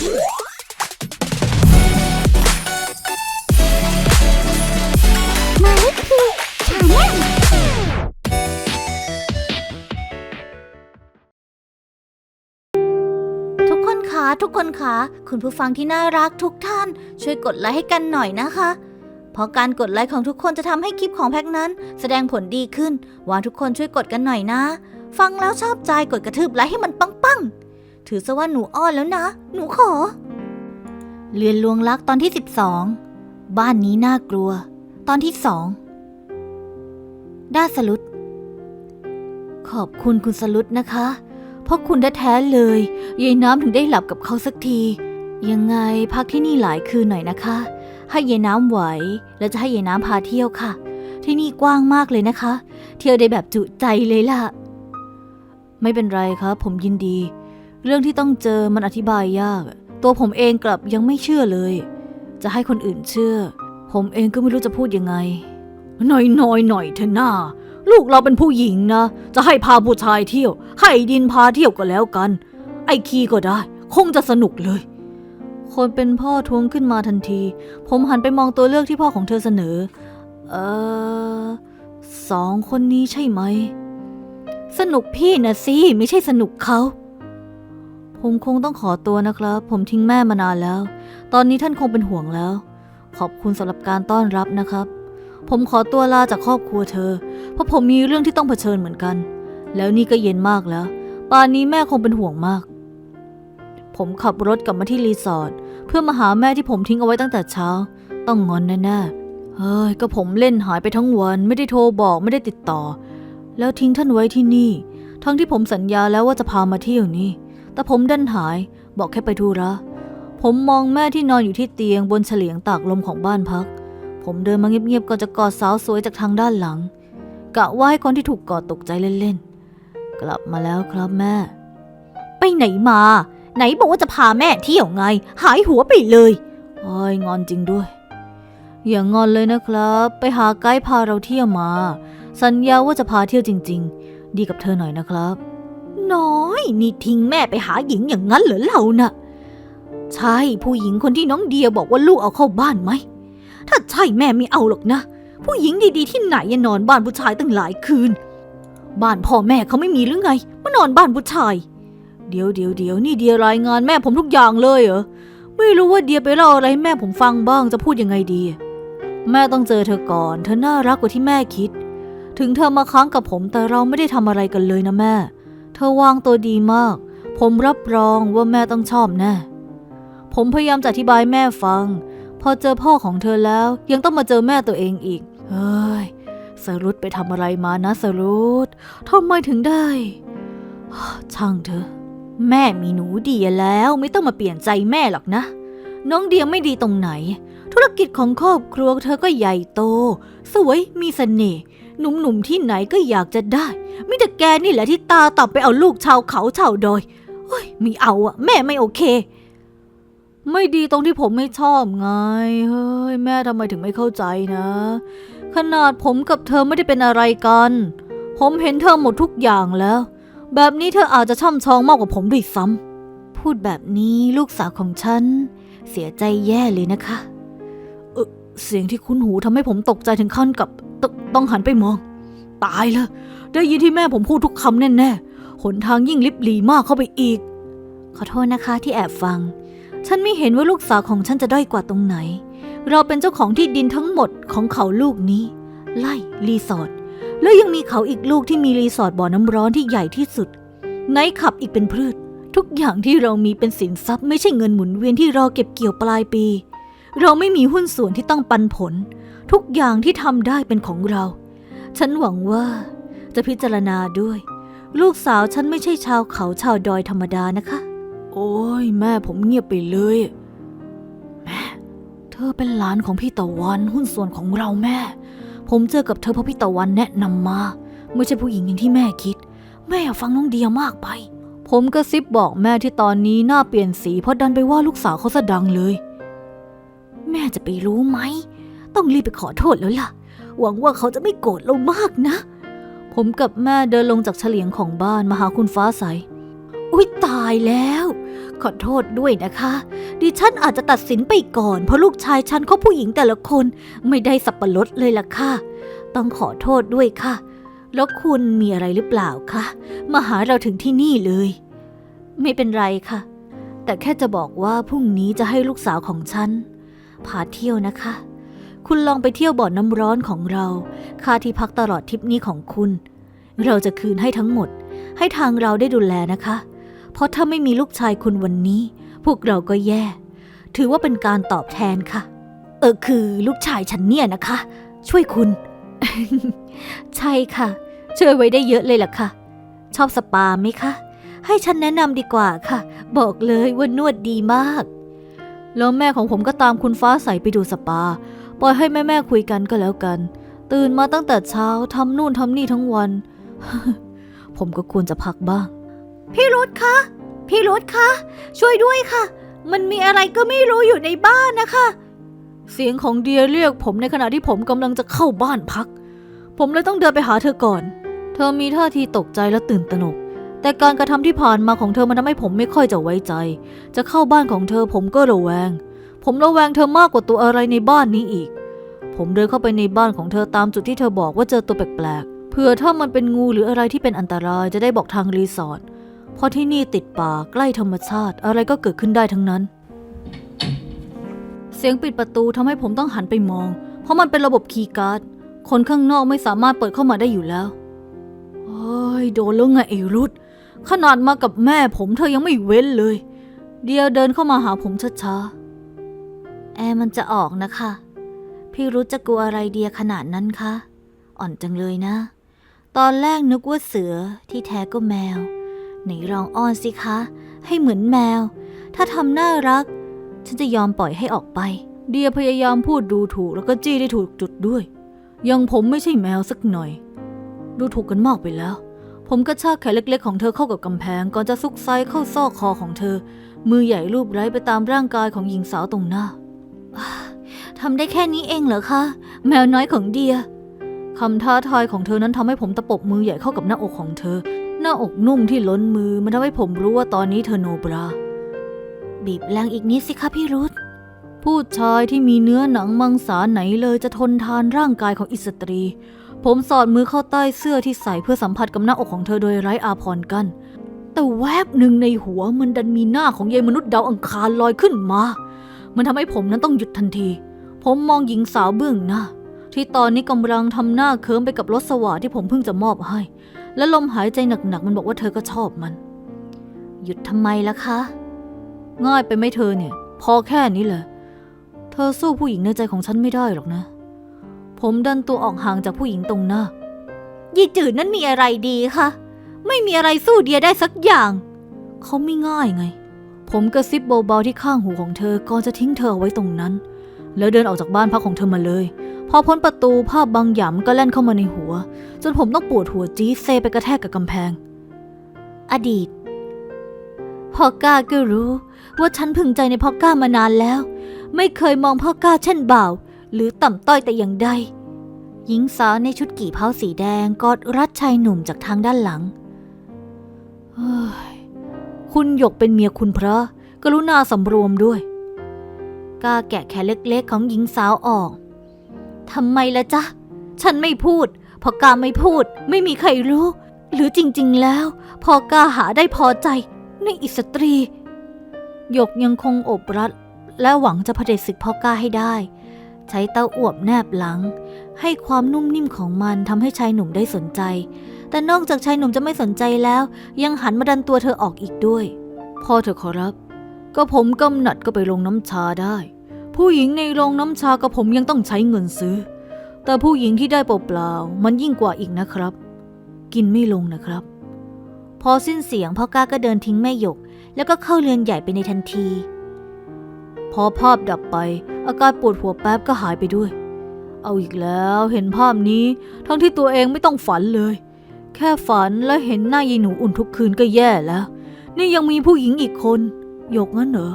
มาลขคือชาแนลทุกคนคะทุกคนคะคุณผู้ฟังที่น่ารักทุกท่าน ช่วยกดไลค์ให้กันหน่อยนะคะ เพราะการกดไลค์ของทุกคนจะทำให้คลิปของแพ็กนั้น แสดงผลดีขึ้นวานทุกคนช่วยกดกันหน่อยนะ ฟังแล้วชอบใจกดกระทืบไลค์ให้มันปังๆ ถือซะว่าหนูอ้อนแล้วนะ หนูขอเรือนลวงรักตอนที่ 12 บ้านนี้น่ากลัว ตอนที่สองด้าสลุดขอบคุณคุณสลุดนะคะ เพราะคุณแท้ๆเลยยายน้ำถึงได้หลับกับเขาสักที ยังไงพักที่นี่หลายคืนหน่อยนะคะ ให้ยายน้ำไหว แล้วจะให้ยายน้ำพาเที่ยวค่ะ ที่นี่กว้างมากเลยนะคะ เที่ยวได้แบบจุใจเลยล่ะ ไม่เป็นไรครับ ผมยินดี เรื่องที่ต้องเจอมันอธิบายยาก ตัวผมเองกลับยังไม่เชื่อเลย จะให้คนอื่นเชื่อ ผมเองก็ไม่รู้จะพูดยังไง หน่อยหน่อยหน่อยเถอะน้าลูกเราเป็นผู้หญิงนะ จะให้พาผู้ชายเที่ยว ให้ดินพาเที่ยวก็แล้วกัน ไอ้คีก็ได้ คงจะสนุกเลย คนเป็นพ่อทวงขึ้นมาทันที ผมหันไปมองตัวเลือกที่พ่อของเธอเสนอ เออสองคนนี้ใช่ไหม สนุกพี่นะสิไม่ใช่สนุกเขา ผมคงต้องขอตัวนะครับ ผมทิ้งแม่มานานแล้ว ตอนนี้ท่านคงเป็นห่วงแล้ว ขอบคุณสำหรับการต้อนรับนะครับ ผมขอตัวลาจากครอบครัวเธอ เพราะผมมีเรื่องที่ต้องเผชิญเหมือนกัน แล้วนี่ก็เย็นมากแล้ว ป่านนี้แม่คงเป็นห่วงมาก ผมขับรถกลับมาที่รีสอร์ทเพื่อมาหาแม่ที่ผมทิ้งเอาไว้ตั้งแต่เช้า ต้องงอนแน่ๆเฮ้ยก็ผมเล่นหายไปทั้งวัน ไม่ได้โทรบอกไม่ได้ติดต่อ แล้วทิ้งท่านไว้ที่นี่ ทั้งที่ผมสัญญาแล้วว่าจะพามาเที่ยวนี่ แต่ผมดันหาย บอกแค่ไปธุระผมมองแม่ที่นอนอยู่ที่เตียงบนเฉลียงตากลมของบ้านพัก ผมเดินมาเงียบๆก่อนจะกอดสาวสวยจากทางด้านหลัง กะว่าให้คนที่ถูกกอดตกใจเล่นๆ กลับมาแล้วครับแม่ ไปไหนมา ไหนบอกว่าจะพาแม่เที่ยวไง หายหัวไปเลยโอ้ยงอนจริงด้วย อย่างงอนเลยนะครับ ไปหาไกด์พาเราเที่ยวมา สัญญาว่าจะพาเที่ยวจริง ๆ ดีกับเธอหน่อยนะครับ น้อย นี่ทิ้งแม่ไปหาหญิงอย่างนั้นเหรอเราน่ะ ใช่ผู้หญิงคนที่น้องเดียบอกว่าลูกเอาเข้าบ้านไหม ถ้าใช่แม่ไม่เอาหรอกนะ ผู้หญิงดีๆที่ไหนยังนอนบ้านผู้ชายตั้งหลายคืน บ้านพ่อแม่เขาไม่มีหรือไงมานอนบ้านผู้ชาย เดี๋ยวเดี๋ยวเดี๋ยวนี่เดียรายงานแม่ผมทุกอย่างเลยเหรอ ไม่รู้ว่าเดียไปเล่าอะไรให้แม่ผมฟังบ้างจะพูดยังไงดี แม่ต้องเจอเธอก่อน เธอน่ารักกว่าที่แม่คิด ถึงเธอมาค้างกับผมแต่เราไม่ได้ทำอะไรกันเลยนะแม่ เธอวางตัวดีมาก ผมรับรองว่าแม่ต้องชอบแน่ผมพยายามจะอธิบายแม่ฟัง พอเจอพ่อของเธอแล้ว ยังต้องมาเจอแม่ตัวเองอีก เฮ้ยสรุตไปทำอะไรมานะสรุตทำไมถึงได้ ช่างเถอะ แม่มีหนูเดียแล้วไม่ต้องมาเปลี่ยนใจแม่หรอกนะ น้องเดียไม่ดีตรงไหน ธุรกิจของครอบครัวเธอก็ใหญ่โต สวยมีเสน่ห์ หนุ่มๆที่ไหนก็อยากจะได้มิแต่แกนี่แหละที่ตาต่ำไปเอาลูกชาวเขาชาวดอยเฮ้ยไม่เอาอะแม่ไม่โอเค ไม่ดีตรงที่ผมไม่ชอบไง เฮ้ย แม่ทำไมถึงไม่เข้าใจนะ ขนาดผมกับเธอไม่ได้เป็นอะไรกัน ผมเห็นเธอหมดทุกอย่างแล้ว แบบนี้เธออาจจะช่ำชองมากกว่าผมด้วยซ้ำพูดแบบนี้ลูกสาวของฉัน เสียใจแย่เลยนะคะเออเสียงที่คุ้นหูทำให้ผมตกใจถึงขั้นกับ ตต้องหันไปมอง ตายเลยได้ยินที่แม่ผมพูดทุกคำแน่ๆหนทางยิ่งลิบหลีมากเข้าไปอีก ขอโทษนะคะที่แอบฟัง ฉันไม่เห็นว่าลูกสาวของฉันจะด้อยกว่าตรงไหน เราเป็นเจ้าของที่ดินทั้งหมดของเขาลูกนี้ ไล่รีสอร์ทแล้วยังมีเขาอีกลูกที่มีรีสอร์ทบ่อน้ำร้อนที่ใหญ่ที่สุดไนท์ขับอีกเป็นพืช ทุกอย่างที่เรามีเป็นสินทรัพย์ไม่ใช่เงินหมุนเวียนที่รอเก็บเกี่ยวปลายปี เราไม่มีหุ้นส่วนที่ต้องปันผล ทุกอย่างที่ทำได้เป็นของเรา ฉันหวังว่าจะพิจารณาด้วย ลูกสาวฉันไม่ใช่ชาวเขาชาวดอยธรรมดานะคะ โอ้ยแม่ผมเงียบไปเลย แม่ เธอเป็นหลานของพี่ตะวันหุ้นส่วนของเราแม่ ผมเจอกับเธอเพราะพี่ตะวันแนะนำมา ไม่ใช่ผู้หญิงอย่างที่แม่คิด แม่อยากฟังน้องเดียมากไป ผมกระซิบบอกแม่ที่ตอนนี้หน้าเปลี่ยนสีเพราะดันไปว่าลูกสาวเขาสะดังเลย แม่จะไปรู้ไหม ต้องรีบไปขอโทษแล้วล่ะ หวังว่าเขาจะไม่โกรธเรามากนะ ผมกับแม่เดินลงจากเฉลียงของบ้านมาหาคุณฟ้าใส อุ๊ยตายแล้ว ขอโทษด้วยนะคะ ดิฉันอาจจะตัดสินไปก่อน เพราะลูกชายฉันเขาผู้หญิงแต่ละคนไม่ได้สับปะรดเลยล่ะค่ะ ต้องขอโทษด้วยค่ะ แล้วคุณมีอะไรหรือเปล่าคะ มาหาเราถึงที่นี่เลย ไม่เป็นไรค่ะ แต่แค่จะบอกว่าพรุ่งนี้จะให้ลูกสาวของฉันพาเที่ยวนะคะ คุณลองไปเที่ยวบ่อนน้ำร้อนของเรา ค่าที่พักตลอดทริปนี้ของคุณ เราจะคืนให้ทั้งหมด ให้ทางเราได้ดูแลนะคะ เพราะถ้าไม่มีลูกชายคุณวันนี้ พวกเราก็แย่ ถือว่าเป็นการตอบแทนค่ะ เออคือลูกชายฉันเนี่ยนะคะ ช่วยคุณ ใช่ค่ะ ช่วยไว้ได้เยอะเลยล่ะค่ะ ชอบสปาไหมคะ ให้ฉันแนะนำดีกว่าค่ะ บอกเลยว่านวดดีมาก แล้วแม่ของผมก็ตามคุณฟ้าใสไปดูสปา ปล่อยให้แม่แม่ๆคุยกันก็แล้วกัน ตื่นมาตั้งแต่เช้าทำนู่นทำนี่ทั้งวัน ผมก็ควรจะพักบ้าง พี่รุธคะ พี่รุธคะ ช่วยด้วยค่ะ มันมีอะไรก็ไม่รู้อยู่ในบ้านนะคะ เสียงของเดียเรียกผมในขณะที่ผมกำลังจะเข้าบ้านพัก ผมเลยต้องเดินไปหาเธอก่อน เธอมีท่าทีตกใจและตื่นตระหนกแต่การกระทำที่ผ่านมาของเธอมันทำให้ผมไม่ค่อยจะไว้ใจ จะเข้าบ้านของเธอผมก็ระแวง ผมระแวงเธอมากกว่าตัวอะไรในบ้านนี้อีก ผมเดินเข้าไปในบ้านของเธอตามจุดที่เธอบอกว่าเจอตัวแปลกๆ เผื่อถ้ามันเป็นงูหรืออะไรที่เป็นอันตรายจะได้บอกทางรีสอร์ท เพราะที่นี่ติดป่าใกล้ธรรมชาติอะไรก็เกิดขึ้นได้ทั้งนั้น เสียงปิดประตูทำให้ผมต้องหันไปมอง เพราะมันเป็นระบบคีย์การ์ด คนข้างนอกไม่สามารถเปิดเข้ามาได้อยู่แล้วโอ้ยโดนแล้วไงไอ้รุดขนาดมากับแม่ผมเธอยังไม่เว้นเลย เดียเดินเข้ามาหาผมช้าๆ แอร์มันจะออกนะคะ พี่รุธจะกลัวอะไรเดียขนาดนั้นคะ อ่อนจังเลยนะ ตอนแรกนึกว่าเสือที่แท้ก็แมว ไหนลองอ้อนสิคะ ให้เหมือนแมว ถ้าทำน่ารัก ฉันจะยอมปล่อยให้ออกไป เดียพยายามพูดดูถูกแล้วก็จี้ได้ถูกจุดด้วย ยังผมไม่ใช่แมวสักหน่อย ดูถูกกันมากไปแล้ว ผมกระชากแขนเล็กๆ ของเธอเข้ากับกำแพงก่อนจะซุกไซเข้าซอกคอของเธอ มือใหญ่รูปไร้ไปตามร่างกายของหญิงสาวตรงหน้า ทำได้แค่นี้เองเหรอคะ แมวน้อยของเดียคำท้าทายของเธอนั้นทำให้ผมตะปบมือใหญ่เข้ากับหน้าอกของเธอ หน้าอกนุ่มที่ล้นมือมันทำให้ผมรู้ว่าตอนนี้เธอโนบรา บีบแรงอีกนิดสิคะพี่รุธผู้ชายที่มีเนื้อหนังมังสาไหนเลยจะทนทานร่างกายของอิสตรี ผมสอดมือเข้าใต้เสื้อที่ใส่เพื่อสัมผัสกับหน้าอกของเธอโดยไร้อาพรณ์กัน แต่แวบหนึ่งในหัวมันดันมีหน้าของยายมนุษย์ดาวอังคารลอยขึ้นมา มันทำให้ผมนั้นต้องหยุดทันที ผมมองหญิงสาวเบื้องหน้า ที่ตอนนี้กำลังทำหน้าเคิมไปกับรถสว่าที่ผมเพิ่งจะมอบให้ และลมหายใจหนักๆมันบอกว่าเธอก็ชอบมัน หยุดทำไมล่ะคะ ง่ายไปไหมเธอเนี่ย พอแค่นี้แหละเธอสู้ผู้หญิงในใจของฉันไม่ได้หรอกนะ ผมดันตัวออกห่างจากผู้หญิงตรงหน้ายี่จืดนั้นมีอะไรดีคะไม่มีอะไรสู้เดียได้สักอย่าง เขาไม่ง่ายไง ผมกระซิบเบาๆที่ข้างหูของเธอก่อนจะทิ้งเธอเอาไว้ตรงนั้น แล้วเดินออกจากบ้านพักของเธอมาเลย พอพ้นประตูภาพบางอย่างมันก็แล่นเข้ามาในหัว จนผมต้องปวดหัวจี๊ดเซไปกระแทกกับกำแพง อดีตพอก้าก็รู้ ว่าฉันพึงใจในพ่อก้ามานานแล้ว ไม่เคยมองพ่อก้าเช่นบ่าว หรือต่ำต้อยแต่อย่างใดหญิงสาวในชุดกี่เผาสีแดงกอดรัดชายหนุ่มจากทางด้านหลังเฮ้ย คุณหยกเป็นเมียคุณพระ กรุณาสำรวมด้วย ก้าแกะแขนเล็กๆของหญิงสาวออก ทำไมละจ๊ะ ฉันไม่พูด พอก้าไม่พูด ไม่มีใครรู้ หรือจริงๆแล้ว พอก้าหาได้พอใจ ในอิสตรี หยกยังคงอบรัดและหวังจะเผด็จศึกพ่อก้าให้ได้ ใช้เต้าอวบแนบหลัง ให้ความนุ่มนิ่มของมันทำให้ชายหนุ่มได้สนใจ แต่นอกจากชายหนุ่มจะไม่สนใจแล้ว ยังหันมาดันตัวเธอออกอีกด้วย พ่อเธอขอรับ ก็ผมกำหนัดก็ไปลงน้ำชาได้ ผู้หญิงในโรงน้ำชากับผมยังต้องใช้เงินซื้อ แต่ผู้หญิงที่ได้เปล่าๆมันยิ่งกว่าอีกนะครับ กินไม่ลงนะครับ พอสิ้นเสียงพ่อก้าก็เดินทิ้งแม่หยก แล้วก็เข้าเรือนใหญ่ไปในทันที พอภาพดับไป อาการปวดหัวแป๊บก็หายไปด้วย เอาอีกแล้วเห็นภาพนี้ ทั้งที่ตัวเองไม่ต้องฝันเลย แค่ฝันและเห็นหน้ายายหนูอุ่นทุกคืนก็แย่แล้ว นี่ยังมีผู้หญิงอีกคนหยกงั้นเหรอ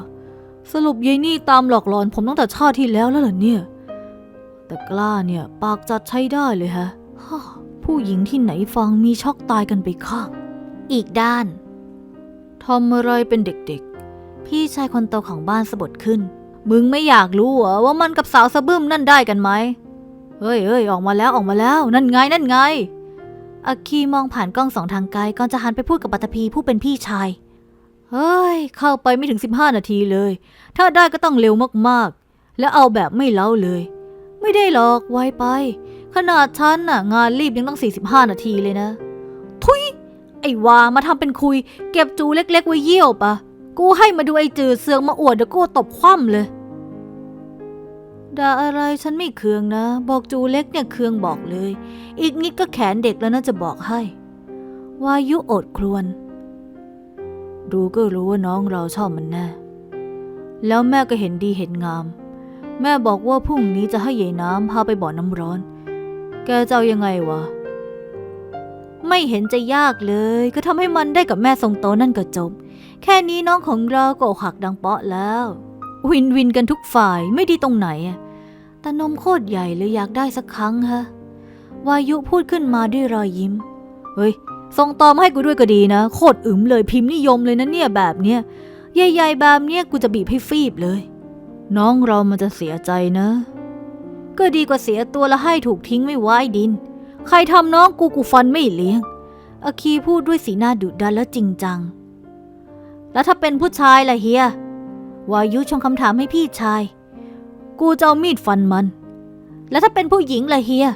สรุปยายนี่ตามหลอกหลอนผมตั้งแต่ชาติที่แล้วแล้วเหรอเนี่ย แต่กล้าเนี่ยปากจัดใช้ได้เลยฮะฮ่าผู้หญิงที่ไหนฟังมีช็อกตายกันไปข้าง อีกด้านทำอะไรเป็นเด็กๆ พี่ชายคนโตของบ้านสะบดขึ้น มึงไม่อยากรู้เหรอว่ามันกับสาวสะบึ้มนั่นได้กันไหมเฮ้ยเฮ้ยออกมาแล้วออกมาแล้ว นั่นไงนั่นไง อาคีมองผ่านกล้องสองทางไกลก่อนจะหันไปพูดกับปัตภีผู้เป็นพี่ชาย เฮ้ย เข้าไปไม่ถึง 15 นาทีเลย ถ้าได้ก็ต้องเร็วมากๆ แล้วเอาแบบไม่เล้าเลย ไม่ได้หรอกไวไป ขนาดฉันน่ะ งานรีบยังต้อง 45 นาทีเลยนะ ทุย ไอ้วามาทำเป็นคุย เก็บจูเล็ก ๆ ไว้เยี่ยวปะ กูให้มาดูไอ้จืดเสืองมาอวดเดี๋ยวกูตบคว่ำเลย ด่าอะไรฉันไม่เคืองนะ บอกจูเล็กเนี่ยเคืองบอกเลย อีกนิดก็แขนเด็กแล้วนะจะบอกให้ วายุอดครวนดูก็รู้ว่าน้องเราชอบมันแน่ แล้วแม่ก็เห็นดีเห็นงาม แม่บอกว่าพรุ่งนี้จะให้ยยน้ำพาไปบ่อน้ำร้อน แกจะเอายังไงวะ ไม่เห็นจะยากเลย ก็ทำให้มันได้กับแม่ทรงโตนั่นก็จบ แค่นี้น้องของเราก็หักดังเปาะแล้ววินวินกันทุกฝ่ายไม่ดีตรงไหนอะ แต่นมโคตรใหญ่เลยอยากได้สักครั้งฮะ วายุพูดขึ้นมาด้วยรอยยิ้ม เฮ้ย ส่งต่อมาให้กูด้วยก็ดีนะ โคตรอึมเลยพิมพ์นิยมเลยนะเนี่ยแบบเนี้ย ใหญ่ๆแบบเนี้ยกูจะบีบให้ฟีบเลย น้องเรามันจะเสียใจนะ ก็ดีกว่าเสียตัวแล้วให้ถูกทิ้งไม่ไว้ดิน ใครทำน้องกูกูฟันไม่เลี้ยง อคีพูดด้วยสีหน้าดุดันและจริงจัง แล้วถ้าเป็นผู้ชายล่ะเฮียวายุชงคำถามให้พี่ชาย กูจะเอามีดฟันมัน แล้วถ้าเป็นผู้หญิงล่ะเฮีย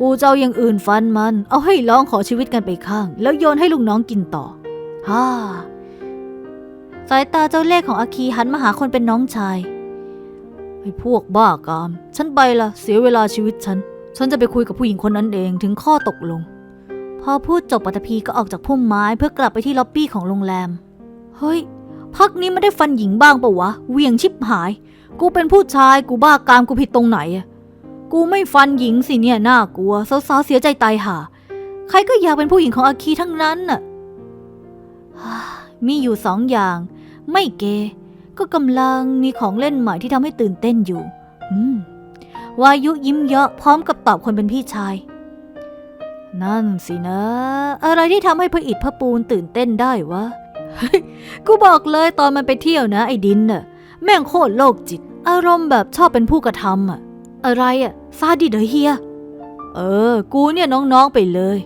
กูจะเอาอย่างอื่นฟันมัน เอาให้ร้องขอชีวิตกันไปข้าง แล้วโยนให้ลูกน้องกินต่อ ฮ่า สายตาเจ้าเล่ห์ของอาคีหันมาหาคนเป็นน้องชาย ไอ้พวกบ้ากาม ฉันไปละเสียเวลาชีวิตฉัน ฉันจะไปคุยกับผู้หญิงคนนั้นเองถึงข้อตกลง พอพูดจบปัตภีก็ออกจากพุ่มไม้เพื่อกลับไปที่ล็อบบี้ของโรงแรม เฮ้ยพักนี้ไม่ได้ฟันหญิงบ้างปะวะเหวียงชิบหาย กูเป็นผู้ชายกูบ้ากามกูผิดตรงไหน กูไม่ฟันหญิงสิเนี่ยน่ากลัวสาวๆเสียใจตายห่าใครก็อยากเป็นผู้หญิงของอาคีทั้งนั้นน่ะมีอยู่สองอย่าง ไม่เกก็กำลังมีของเล่นใหม่ที่ทำให้ตื่นเต้นอยู่วายุยิ้มเยาะพร้อมกับตอบคนเป็นพี่ชาย นั่นสินะ อะไรที่ทำให้พระอิฐพระปูนตื่นเต้นได้วะกูบอกเลยตอนมันไปเที่ยวนะ ไอ้ดินน่ะ แม่งโคตรโลกจิต อารมณ์แบบชอบเป็นผู้กระทำอะอะไรอะซาดิเดอเฮีย เออ กูเนี่ยน้องๆไปเลย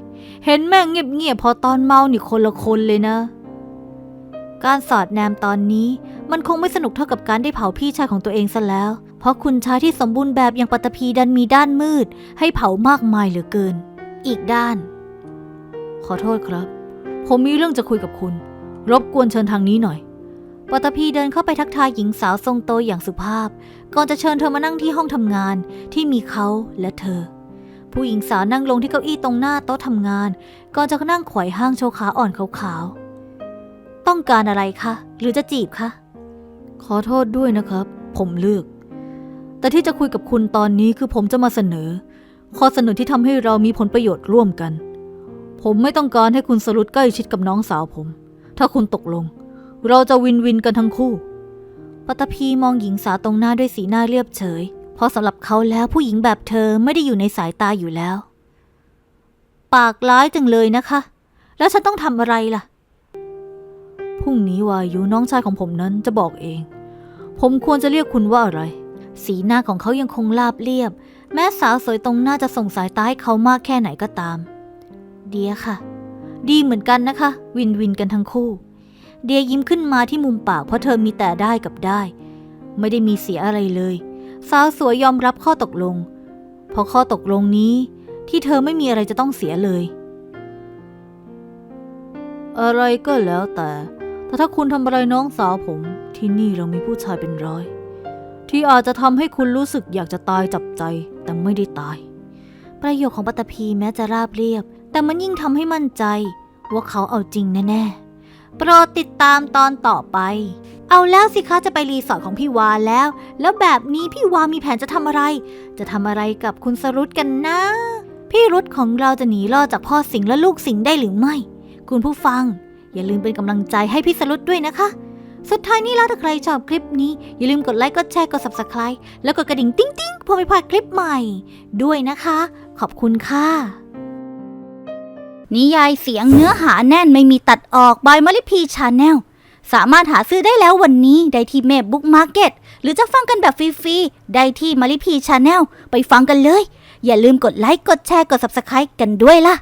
เห็นแม่งเงียบๆพอตอนเมานี่คนละคนเลยนะ การสอดแนมตอนนี้มันคงไม่สนุกเท่ากับการได้เผาพี่ชายของตัวเองซะแล้ว เพราะคุณชายที่สมบูรณ์แบบอย่างปัตตภีดันมีด้านมืด ให้เผามากมายเหลือเกิน อีกด้าน ขอโทษครับ ผมมีเรื่องจะคุยกับคุณ รบกวนเชิญทางนี้หน่อย ปัตตภีเดินเข้าไปทักทายหญิงสาวทรงโตอย่างสุภาพ ก่อนจะเชิญเธอมานั่งที่ห้องทำงานที่มีเขาและเธอ ผู้หญิงสาวนั่งลงที่เก้าอี้ตรงหน้าโต๊ะทำงาน ก่อนจะนั่งไขว่ห้างโชว์ขาอ่อนขาวๆ ต้องการอะไรคะ หรือจะจีบคะ ขอโทษด้วยนะครับ ผมเลือก แต่ที่จะคุยกับคุณตอนนี้คือผมจะมาเสนอ ข้อเสนอที่ทำให้เรามีผลประโยชน์ร่วมกัน ผมไม่ต้องการให้คุณสรุดใกล้ชิดกับน้องสาวผม ถ้าคุณตกลง เราจะวินวินกันทั้งคู่ ปัตภีมองหญิงสาวตรงหน้าด้วยสีหน้าเรียบเฉย เพราะสำหรับเขาแล้วผู้หญิงแบบเธอไม่ได้อยู่ในสายตาอยู่แล้ว ปากร้ายจังเลยนะคะ แล้วฉันต้องทำอะไรล่ะ พรุ่งนี้วายุน้องชายของผมนั้นจะบอกเอง ผมควรจะเรียกคุณว่าอะไร สีหน้าของเขายังคงราบเรียบ แม้สาวสวยตรงหน้าจะส่งสายตาให้เขามากแค่ไหนก็ตาม เดียค่ะ ดีเหมือนกันนะคะ วินวินกันทั้งคู่ เดียยิ้มขึ้นมาที่มุมปากเพราะเธอมีแต่ได้กับได้ ไม่ได้มีเสียอะไรเลย สาวสวยยอมรับข้อตกลง เพราะข้อตกลงนี้ ที่เธอไม่มีอะไรจะต้องเสียเลย อะไรก็แล้วแต่ แต่ถ้าคุณทำอะไรน้องสาวผม ที่นี่เรามีผู้ชายเป็นร้อย ที่อาจจะทำให้คุณรู้สึกอยากจะตายจับใจแต่ไม่ได้ตาย ประโยคของปัตตภีแม้จะราบเรียบ แต่มันยิ่งทำให้มั่นใจ ว่าเขาเอาจริงแน่ๆ โปรดติดตามตอนต่อไป เอาแล้วสิคะจะไปรีสอร์ทของพี่วาแล้ว แล้วแบบนี้พี่วามีแผนจะทำอะไร จะทำอะไรกับคุณสรุตกันนะ พี่รุตของเราจะหนีรอดจากพ่อสิงและลูกสิงได้หรือไม่ คุณผู้ฟัง อย่าลืมเป็นกำลังใจให้พี่สรุตด้วยนะคะ สุดท้ายนี้แล้วถ้าใครชอบคลิปนี้ อย่าลืมกดไลค์กดแชร์กด subscribe แล้วกดกระดิ่งติ๊งติ๊งๆเพื่อไม่พลาดคลิปใหม่ ด้วยนะคะ ขอบคุณค่ะ นิยายเสียงเนื้อหาแน่นไม่มีตัดออกบายมาริพีชาแนลสามารถหาซื้อได้แล้ววันนี้ได้ที่เมพบุ๊กมาร์เก็ตหรือจะฟังกันแบบฟรีๆ ได้ที่มาริพีชาแนลไปฟังกันเลย อย่าลืมกดไลค์ กดแชร์ กด Subscribe กันด้วยล่ะ